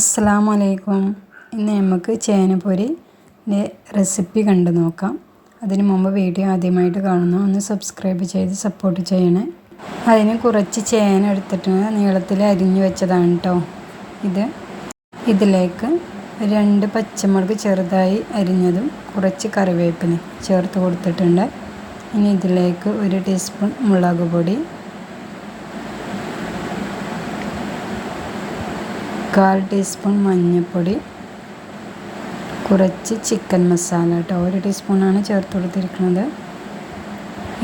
അലൈക്കും ഇന്ന് നമുക്ക് ചേനപ്പൊരിന്റെ റെസിപ്പി കണ്ടു നോക്കാം. അതിന് മുമ്പ് വീഡിയോ ആദ്യമായിട്ട് കാണുന്നു ഒന്ന് സബ്സ്ക്രൈബ് ചെയ്ത് സപ്പോർട്ട് ചെയ്യണേ. അതിന് കുറച്ച് ചേന എടുത്തിട്ട് നീളത്തിൽ അരിഞ്ഞു വെച്ചതാണ് കേട്ടോ ഇത് ഇതിലേക്ക് രണ്ട് പച്ചമുളക് ചെറുതായി അരിഞ്ഞതും കുറച്ച് കറിവേപ്പിന് ചേർത്ത് കൊടുത്തിട്ടുണ്ട്. ഇനി ഇതിലേക്ക് ഒരു ടീസ്പൂൺ മുളക് പൊടി കാൽ ടീസ്പൂൺ മഞ്ഞൾപ്പൊടി കുറച്ച് ചിക്കൻ മസാല കേട്ടോ ഒരു ടീസ്പൂണാണ് ചേർത്ത് കൊടുത്തിരിക്കുന്നത്.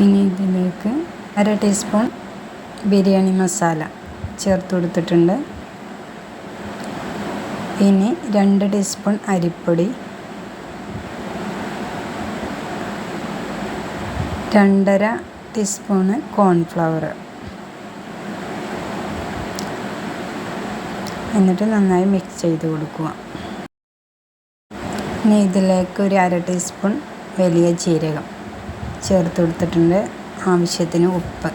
ഇനി ഇതിലേക്ക് അര ടീസ്പൂൺ ബിരിയാണി മസാല ചേർത്ത് കൊടുത്തിട്ടുണ്ട്. ഇനി രണ്ട് ടീസ്പൂൺ അരിപ്പൊടി രണ്ടര ടീസ്പൂണ് കോൺഫ്ലവർ എന്നിട്ട് നന്നായി മിക്സ് ചെയ്ത് കൊടുക്കുക. ഇനി ഇതിലേക്ക് ഒരു അര ടീസ്പൂൺ വലിയ ജീരകം ചേർത്ത് കൊടുത്തിട്ടുണ്ട്. ആവശ്യത്തിന് ഉപ്പ്.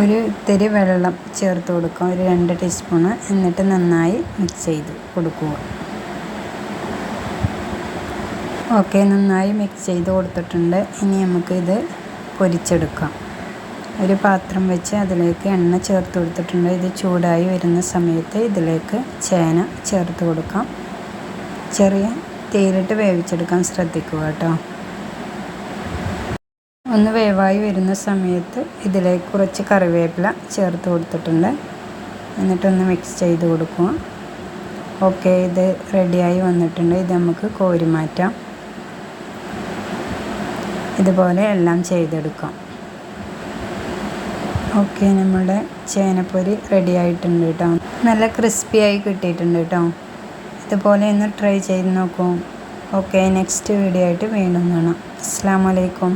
ഒരു ഇത്തിരി വെള്ളം ചേർത്ത് കൊടുക്കുക. ഒരു രണ്ട് ടീസ്പൂണ് എന്നിട്ട് നന്നായി മിക്സ് ചെയ്ത് കൊടുക്കുക. ഓക്കെ നന്നായി മിക്സ് ചെയ്ത് കൊടുത്തിട്ടുണ്ട്. ഇനി നമുക്കിത് പൊരിച്ചെടുക്കാം. ഒരു പാത്രം വെച്ച് അതിലേക്ക് എണ്ണ ചേർത്ത് കൊടുത്തിട്ടുണ്ട്. ഇത് ചൂടായി വരുന്ന സമയത്ത് ഇതിലേക്ക് ചേന ചേർത്ത് കൊടുക്കാം. ചെറിയ തേരിട്ട് വേവിച്ചെടുക്കാൻ ശ്രദ്ധിക്കുക കേട്ടോ. ഒന്ന് വേവായി വരുന്ന സമയത്ത് ഇതിലേക്ക് കുറച്ച് കറിവേപ്പില ചേർത്ത് കൊടുത്തിട്ടുണ്ട്. എന്നിട്ടൊന്ന് മിക്സ് ചെയ്ത് കൊടുക്കുക. ഓക്കെ ഇത് റെഡിയായി വന്നിട്ടുണ്ട്. ഇത് നമുക്ക് കോരി മാറ്റാം. ഇതുപോലെ എല്ലാം ചെയ്തെടുക്കാം. ഓക്കെ നമ്മുടെ ചേനപ്പൊരി റെഡി ആയിട്ടുണ്ട് കേട്ടോ നല്ല ക്രിസ്പി ആയി കിട്ടിയിട്ടുണ്ട് കേട്ടോ ഇതുപോലെ ഒന്ന് ട്രൈ ചെയ്ത് നോക്കും. ഓക്കെ നെക്സ്റ്റ് വീഡിയോ ആയിട്ട് വീണ്ടും കാണാം. അസ്സാം വലൈക്കും